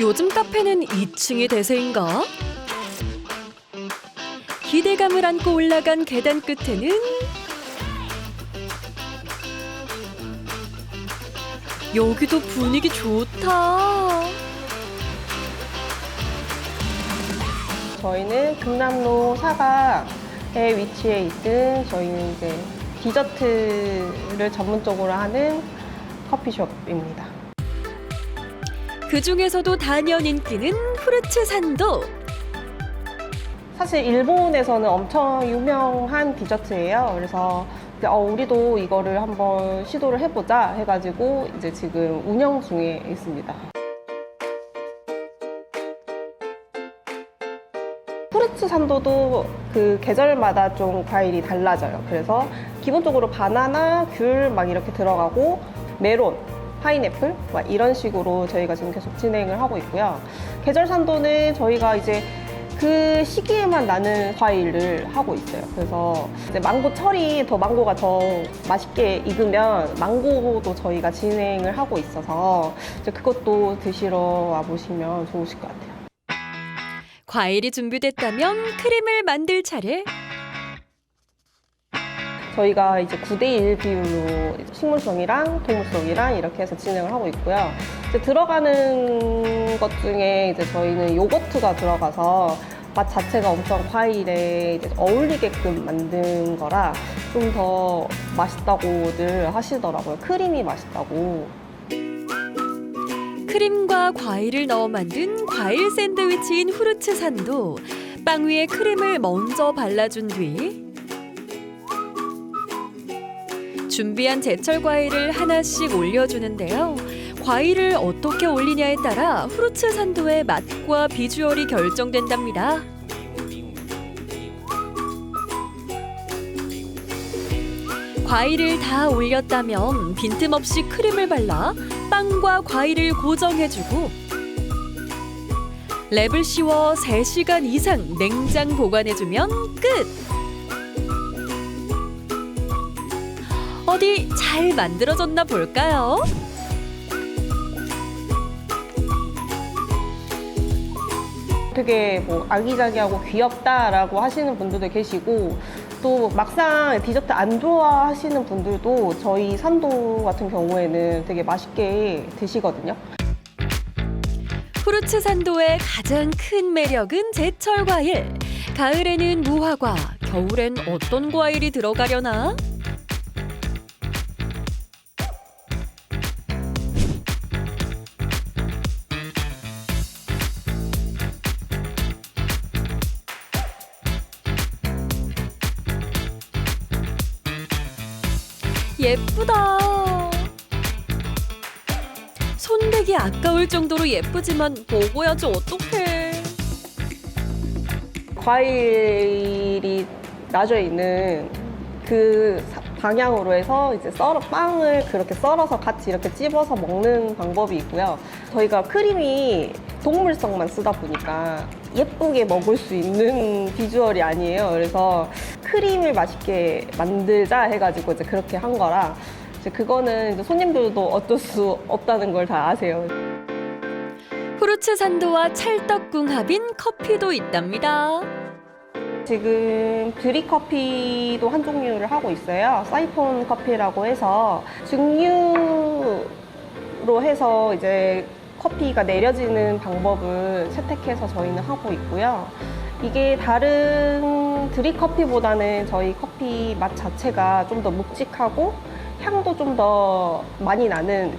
요즘 카페는 2층이 대세인가? 기대감을 안고 올라간 계단 끝에는 여기도 분위기 좋다. 저희는 금남로 사각에 위치해 있는 저희는 이제 디저트를 전문적으로 하는 커피숍입니다. 그 중에서도 단연 인기는 후르츠 산도. 사실 일본에서는 엄청 유명한 디저트예요. 그래서 어, 우리도 이거를 한번 시도를 해보자 해가지고 이제 지금 운영 중에 있습니다. 후르츠 산도도 그 계절마다 좀 과일이 달라져요. 그래서 기본적으로 바나나, 귤 막 이렇게 들어가고 메론, 파인애플 막 이런 식으로 저희가 지금 계속 진행을 하고 있고요. 계절 산도는 저희가 이제 그 시기에만 나는 과일을 하고 있어요. 그래서 망고 철이 더 망고가 더 맛있게 익으면 망고도 저희가 진행을 하고 있어서 이제 그것도 드시러 와 보시면 좋으실 것 같아요. 과일이 준비됐다면 크림을 만들 차례. 저희가 이제 9대1 비율로 식물성이랑 동물성이랑 이렇게 해서 진행을 하고 있고요. 이제 들어가는 것 중에 이제 저희는 요거트가 들어가서 맛 자체가 엄청 과일에 어울리게끔 만든 거라 좀 더 맛있다고들 하시더라고요. 크림이 맛있다고. 크림과 과일을 넣어 만든 과일 샌드위치인 후르츠 산도 빵 위에 크림을 먼저 발라준 뒤 준비한 제철 과일을 하나씩 올려주는데요. 과일을 어떻게 올리냐에 따라 후르츠 산도의 맛과 비주얼이 결정된답니다. 과일을 다 올렸다면 빈틈없이 크림을 발라 빵과 과일을 고정해주고 랩을 씌워 3시간 이상 냉장 보관해주면 끝! 어디 잘 만들어졌나 볼까요? 되게 뭐 아기자기하고 귀엽다라고 하시는 분들도 계시고 또 막상 디저트 안 좋아하시는 분들도 저희 산도 같은 경우에는 되게 맛있게 드시거든요. 후르츠 산도의 가장 큰 매력은 제철 과일. 가을에는 무화과, 겨울엔 어떤 과일이 들어가려나? 예쁘다. 손대기 아까울 정도로 예쁘지만 먹어야지 어떡해. 과일이 나져 있는 그 사- 방향으로 해서 이제 썰어 빵을 그렇게 썰어서 같이 이렇게 찝어서 먹는 방법이 있고요. 저희가 크림이 동물성만 쓰다 보니까 예쁘게 먹을 수 있는 비주얼이 아니에요. 그래서 크림을 맛있게 만들자 해가지고 이제 그렇게 한 거라 이제 그거는 이제 손님들도 어쩔 수 없다는 걸 다 아세요. 후르츠 산도와 찰떡궁합인 커피도 있답니다. 지금 드립 커피도 한 종류를 하고 있어요. 사이폰 커피라고 해서 증류로 해서 이제 커피가 내려지는 방법을 채택해서 저희는 하고 있고요. 이게 다른 드립 커피보다는 저희 커피 맛 자체가 좀 더 묵직하고 향도 좀 더 많이 나는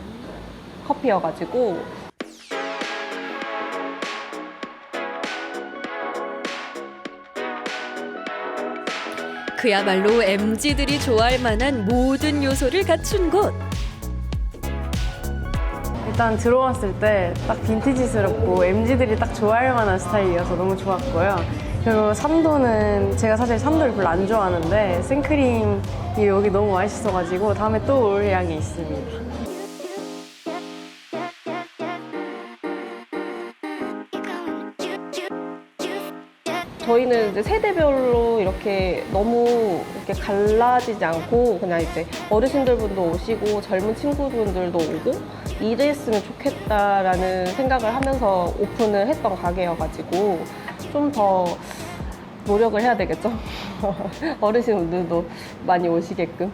커피여가지고 그야말로 MZ들이 좋아할 만한 모든 요소를 갖춘 곳. 일단 들어왔을 때 딱 빈티지스럽고 MZ들이 딱 좋아할 만한 스타일이어서 너무 좋았고요. 그리고 산도는 제가 사실 산도를 별로 안 좋아하는데 생크림이 여기 너무 맛있어가지고 다음에 또올 의향이 있습니다. 저희는 이제 세대별로 이렇게 너무 이렇게 갈라지지 않고 그냥 이제 어르신들 분도 오시고 젊은 친구분들도 오고 이랬으면 좋겠다라는 생각을 하면서 오픈을 했던 가게여가지고 좀 더 노력을 해야 되겠죠. 어르신들도 많이 오시게끔.